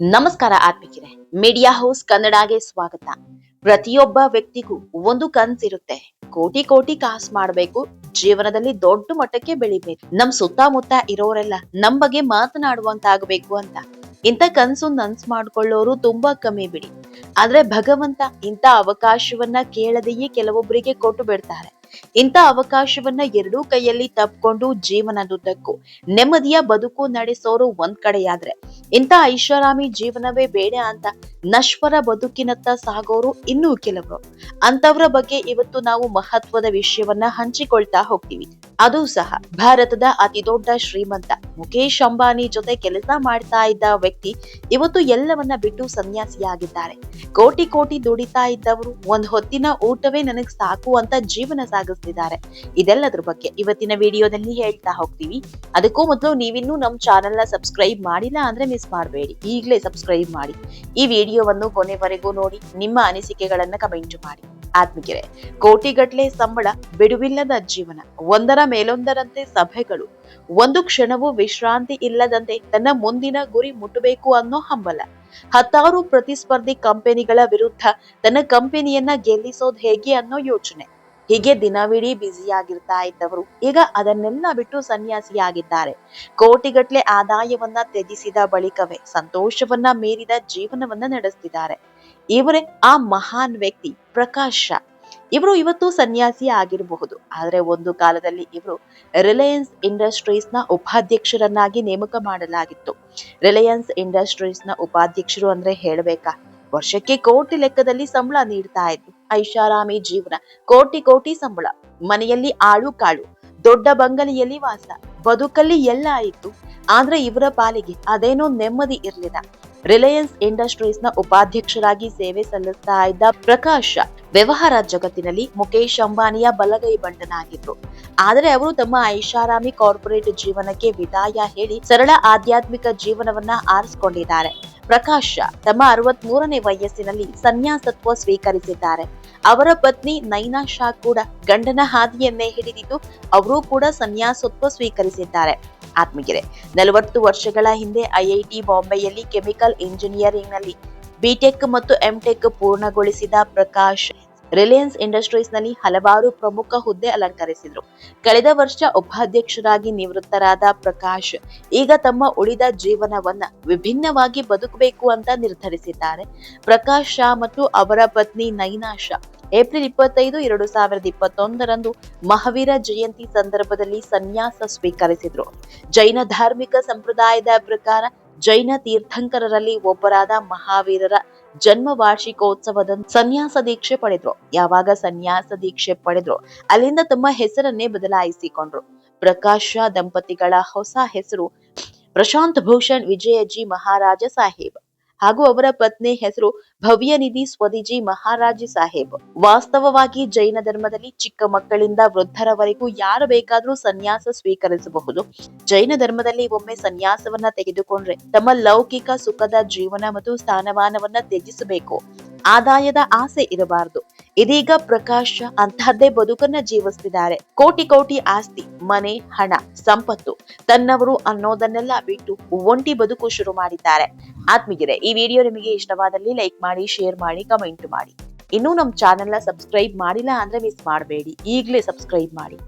ನಮಸ್ಕಾರ ಆತ್ಮಿಕರೇ. Media house ಕನ್ನಡಗೆ ಸ್ವಾಗತ. ಪ್ರತಿಯೊಬ್ಬ ವ್ಯಕ್ತಿಗೂ ಒಂದು ಕನ್ಸಿರುತ್ತೆ. ಕೋಟಿ ಕೋಟಿ ಕಾಸು ಮಾಡಬೇಕು, ಜೀವನದಲ್ಲಿ ದೊಡ್ಡ ಮಟ್ಟಕ್ಕೆ ಬೆಳಿಬೇಕು. ನಮ್ ಸುತ್ತಮುತ್ತ ಇರೋರೆಲ್ಲ ನಮ್ ಬಗ್ಗೆ ಮಾತನಾಡುವಂತಾಗಬೇಕು ಅಂತ. ಇಂಥ ಕನ್ಸು ನನ್ಸ್ ಮಾಡ್ಕೊಳ್ಳೋರು ತುಂಬಾ ಕಮ್ಮಿ ಬಿಡಿ. ಆದ್ರೆ ಭಗವಂತ ಇಂಥ ಅವಕಾಶವನ್ನ ಕೇಳದೆಯೇ ಕೆಲವೊಬ್ಬರಿಗೆ ಕೊಟ್ಟು ಬಿಡ್ತಾರೆ. ಇಂಥ ಅವಕಾಶವನ್ನ ಎರಡೂ ಕೈಯಲ್ಲಿ ತಪ್ಕೊಂಡು ಜೀವನದುದ್ದಕ್ಕೂ ನೆಮ್ಮದಿಯ ಬದುಕು ನಡೆಸೋರು ಒಂದ್ ಕಡೆಯಾದ್ರೆ, ಇಂಥ ಐಷಾರಾಮಿ ಜೀವನವೇ ಬೇಡ ಅಂತ ನಶ್ವರ ಬದುಕಿನತ್ತ ಸಾಗೋರು ಇನ್ನೂ ಕೆಲವರು. ಅಂತವ್ರ ಬಗ್ಗೆ ಇವತ್ತು ನಾವು ಮಹತ್ವದ ವಿಷಯವನ್ನ ಹಂಚಿಕೊಳ್ತಾ ಹೋಗ್ತೀವಿ. ಅದು ಸಹ ಭಾರತದ ಅತಿ ದೊಡ್ಡ ಶ್ರೀಮಂತ ಮುಖೇಶ್ ಅಂಬಾನಿ ಜೊತೆ ಕೆಲಸ ಮಾಡ್ತಾ ಇದ್ದ ವ್ಯಕ್ತಿ ಇವತ್ತು ಎಲ್ಲವನ್ನ ಬಿಟ್ಟು ಸನ್ಯಾಸಿಯಾಗಿದ್ದಾರೆ. ಕೋಟಿ ಕೋಟಿ ದುಡಿತಾ ಇದ್ದವರು, ಒಂದ್ ಹೊತ್ತಿನ ಊಟವೇ ನನಗ್ ಸಾಕು ಅಂತ ಜೀವನ ಸಾಗಿಸ್ತಿದ್ದಾರೆ. ಇದೆಲ್ಲದ್ರ ಬಗ್ಗೆ ಇವತ್ತಿನ ವಿಡಿಯೋದಲ್ಲಿ ಹೇಳ್ತಾ ಹೋಗ್ತೀವಿ. ಅದಕ್ಕೂ ಮೊದಲು ನೀವಿನ್ನೂ ನಮ್ ಚಾನೆಲ್ನ ಸಬ್ಸ್ಕ್ರೈಬ್ ಮಾಡಿಲ್ಲ ಅಂದ್ರೆ ಮಿಸ್ ಮಾಡಬೇಡಿ. ಈಗಲೇ ಸಬ್ಸ್ಕ್ರೈಬ್ ಮಾಡಿ. ಈ ವಿಡಿಯೋವನ್ನು ಕೊನೆವರೆಗೂ ನೋಡಿ, ನಿಮ್ಮ ಅನಿಸಿಕೆಗಳನ್ನ ಕಮೆಂಟ್ ಮಾಡಿ. ಆತ್ಮಿಗೆರೆ ಕೋಟಿಗಟ್ಲೆ ಸಂಬಳ, ಬಿಡುವಿಲ್ಲದ ಜೀವನ, ಒಂದರ ಮೇಲೊಂದರಂತೆ ಸಭೆಗಳು, ಒಂದು ಕ್ಷಣವೂ ವಿಶ್ರಾಂತಿ ಇಲ್ಲದಂತೆ ತನ್ನ ಮುಂದಿನ ಗುರಿ ಮುಟ್ಟಬೇಕು ಅನ್ನೋ ಹಂಬಲ. ಹತ್ತಾರು ಪ್ರತಿಸ್ಪರ್ಧಿ ಕಂಪನಿಗಳ ವಿರುದ್ಧ ತನ್ನ ಕಂಪನಿಯನ್ನ ಗೆಲ್ಲಿಸೋದ್ ಹೇಗೆ ಅನ್ನೋ ಯೋಚನೆ. ಹೀಗೆ ದಿನವಿಡೀ ಬ್ಯುಸಿಯಾಗಿರ್ತಾ ಇದ್ದವರು ಈಗ ಅದನ್ನೆಲ್ಲ ಬಿಟ್ಟು ಸನ್ಯಾಸಿಯಾಗಿದ್ದಾರೆ. ಕೋಟಿಗಟ್ಲೆ ಆದಾಯವನ್ನ ತ್ಯಜಿಸಿದ ಬಳಿಕವೇ ಸಂತೋಷವನ್ನ ಮೀರಿದ ಜೀವನವನ್ನ ನಡೆಸ್ತಿದ್ದಾರೆ. ಇವರೇ ಆ ಮಹಾನ್ ವ್ಯಕ್ತಿ ಪ್ರಕಾಶ್. ಇವರು ಇವತ್ತು ಸನ್ಯಾಸಿ ಆಗಿರಬಹುದು. ಆದ್ರೆ ಒಂದು ಕಾಲದಲ್ಲಿ ಇವರು ರಿಲಯನ್ಸ್ ಇಂಡಸ್ಟ್ರೀಸ್ನ ಉಪಾಧ್ಯಕ್ಷರನ್ನಾಗಿ ನೇಮಕ ಮಾಡಲಾಗಿತ್ತು. ರಿಲಯನ್ಸ್ ಇಂಡಸ್ಟ್ರೀಸ್ನ ಉಪಾಧ್ಯಕ್ಷರು ಅಂದ್ರೆ ಹೇಳಬೇಕಾ? ವರ್ಷಕ್ಕೆ ಕೋಟಿ ಲೆಕ್ಕದಲ್ಲಿ ಸಂಬಳ ನೀಡ್ತಾ ಇದ್ರು. ಐಷಾರಾಮಿ ಜೀವನ, ಕೋಟಿ ಕೋಟಿ ಸಂಬಳ. ಮನೆಯಲ್ಲಿ ಆಳು ಕಾಳು, ದೊಡ್ಡ ಬಂಗಲೆಯಲ್ಲಿ ವಾಸ, ಬದುಕಲ್ಲಿ ಎಲ್ಲ ಆಯಿತು ಆದ್ರೆ ಇವರ ಪಾಲಿಗೆ ಅದೇನೋ ನೆಮ್ಮದಿ ಇರ್ಲಿಲ್ಲ. ರಿಲಯನ್ಸ್ ಇಂಡಸ್ಟ್ರೀಸ್ನ ಉಪಾಧ್ಯಕ್ಷರಾಗಿ ಸೇವೆ ಸಲ್ಲಿಸ್ತಾ ಇದ್ದ ಪ್ರಕಾಶ್ ವ್ಯವಹಾರ ಜಗತ್ತಿನಲ್ಲಿ ಮುಖೇಶ್ ಅಂಬಾನಿಯ ಬಲಗೈ ಬಂಟನಾಗಿದ್ರು ಆದರೆ ಅವರು ತಮ್ಮ ಐಷಾರಾಮಿ ಕಾರ್ಪೊರೇಟ್ ಜೀವನಕ್ಕೆ ವಿದಾಯ ಹೇಳಿ ಸರಳ ಆಧ್ಯಾತ್ಮಿಕ ಜೀವನವನ್ನ ಆರಿಸಿಕೊಂಡಿದ್ದಾರೆ. ಪ್ರಕಾಶ್ ತಮ್ಮ ಅರವತ್ ಮೂರನೇ ವಯಸ್ಸಿನಲ್ಲಿ ಸನ್ಯಾಸತ್ವ ಸ್ವೀಕರಿಸಿದ್ದಾರೆ. ಅವರ ಪತ್ನಿ ನೈನಾ ಶಾ ಕೂಡ ಗಂಡನ ಹಾದಿಯನ್ನೇ ಹಿಡಿದಿದ್ದು, ಅವರೂ ಕೂಡ ಸನ್ಯಾಸತ್ವ ಸ್ವೀಕರಿಸಿದ್ದಾರೆ. ಆತ್ಮಗಿರೆ. ನಲವತ್ತು ವರ್ಷಗಳ ಹಿಂದೆ ಐಐಟಿ ಬಾಂಬೆಯಲ್ಲಿ ಕೆಮಿಕಲ್ ಇಂಜಿನಿಯರಿಂಗ್ನಲ್ಲಿ ಬಿಟೆಕ್ ಮತ್ತು ಎಂಟೆಕ್ ಪೂರ್ಣಗೊಳಿಸಿದ ಪ್ರಕಾಶ್ ರಿಲಯನ್ಸ್ ಇಂಡಸ್ಟ್ರೀಸ್ನಲ್ಲಿ ಹಲವಾರು ಪ್ರಮುಖ ಹುದ್ದೆ ಅಲಂಕರಿಸಿದ್ರು. ಕಳೆದ ವರ್ಷ ಉಪಾಧ್ಯಕ್ಷರಾಗಿ ನಿವೃತ್ತರಾದ ಪ್ರಕಾಶ್ ಈಗ ತಮ್ಮ ಉಳಿದ ಜೀವನವನ್ನ ವಿಭಿನ್ನವಾಗಿ ಬದುಕಬೇಕು ಅಂತ ನಿರ್ಧರಿಸಿದ್ದಾರೆ. ಪ್ರಕಾಶ್ ಶಾ ಮತ್ತು ಅವರ ಪತ್ನಿ ನೈನಾ ಶಾ ಏಪ್ರಿಲ್ ಇಪ್ಪತ್ತೈದು, ಎರಡು ಸಾವಿರದ ಇಪ್ಪತ್ತೊಂದರಂದು ಮಹಾವೀರ ಜಯಂತಿ ಸಂದರ್ಭದಲ್ಲಿ ಸನ್ಯಾಸ ಸ್ವೀಕರಿಸಿದ್ರು. ಜೈನ ಧಾರ್ಮಿಕ ಸಂಪ್ರದಾಯದ ಪ್ರಕಾರ ಜೈನ ತೀರ್ಥಂಕರರಲ್ಲಿ ಒಬ್ಬರಾದ ಮಹಾವೀರರ ಜನ್ಮ ವಾರ್ಷಿಕೋತ್ಸವದ ಸನ್ಯಾಸ ದೀಕ್ಷೆ ಪಡೆದ್ರು. ಯಾವಾಗ ಸನ್ಯಾಸ ದೀಕ್ಷೆ ಪಡೆದ್ರು, ಅಲ್ಲಿಂದ ತಮ್ಮ ಹೆಸರನ್ನೇ ಬದಲಾಯಿಸಿಕೊಂಡ್ರು. ಪ್ರಕಾಶ ದಂಪತಿಗಳ ಹೊಸ ಹೆಸರು ಪ್ರಶಾಂತ್ ಭೂಷಣ್ ವಿಜಯಜಿ ಮಹಾರಾಜ ಸಾಹೇಬ್. ಹಾಗೂ ಅವರ ಪತ್ನಿ ಹೆಸರು ಭವ್ಯನಿಧಿ ಸ್ವದಿಜಿ ಮಹಾರಾಜಿ ಸಾಹೇಬ್. ವಾಸ್ತವವಾಗಿ ಜೈನ ಧರ್ಮದಲ್ಲಿ ಚಿಕ್ಕ ಮಕ್ಕಳಿಂದ ವೃದ್ಧರವರೆಗೂ ಯಾರು ಬೇಕಾದರೂ ಸನ್ಯಾಸ ಸ್ವೀಕರಿಸಬಹುದು. ಜೈನ ಧರ್ಮದಲ್ಲಿ ಒಮ್ಮೆ ಸನ್ಯಾಸವನ್ನ ತೆಗೆದುಕೊಂಡ್ರೆ ತಮ್ಮ ಲೌಕಿಕ ಸುಖದ ಜೀವನ ಮತ್ತು ಸ್ಥಾನಮಾನವನ್ನ ತ್ಯಜಿಸಬೇಕು. ಆದಾಯದ ಆಸೆ ಇರಬಾರದು. ಇದೀಗ ಪ್ರಕಾಶ್ ಅಂತಹದ್ದೇ ಬದುಕನ್ನ ಜೀವಿಸ್ತಿದ್ದಾರೆ. ಕೋಟಿ ಕೋಟಿ ಆಸ್ತಿ. ಮನೆ, ಹಣ, ಸಂಪತ್ತು ತನ್ನವರು ಅನ್ನೋದನ್ನೆಲ್ಲ ಬಿಟ್ಟು ಒಂಟಿ ಬದುಕು ಶುರು ಮಾಡಿದ್ದಾರೆ. ಆತ್ಮೀಗಿದೆ ಈ ವಿಡಿಯೋ ನಿಮಗೆ ಇಷ್ಟವಾದಲ್ಲಿ ಲೈಕ್ ಮಾಡಿ, ಶೇರ್ ಮಾಡಿ, ಕಮೆಂಟ್ ಮಾಡಿ. ಇನ್ನೂ ನಮ್ಮ ಚಾನೆಲ್ನ ಸಬ್ಸ್ಕ್ರೈಬ್ ಮಾಡಿಲ್ಲ ಅಂದ್ರೆ ಮಿಸ್ ಮಾಡಬೇಡಿ. ಈಗಲೇ ಸಬ್ಸ್ಕ್ರೈಬ್ ಮಾಡಿ.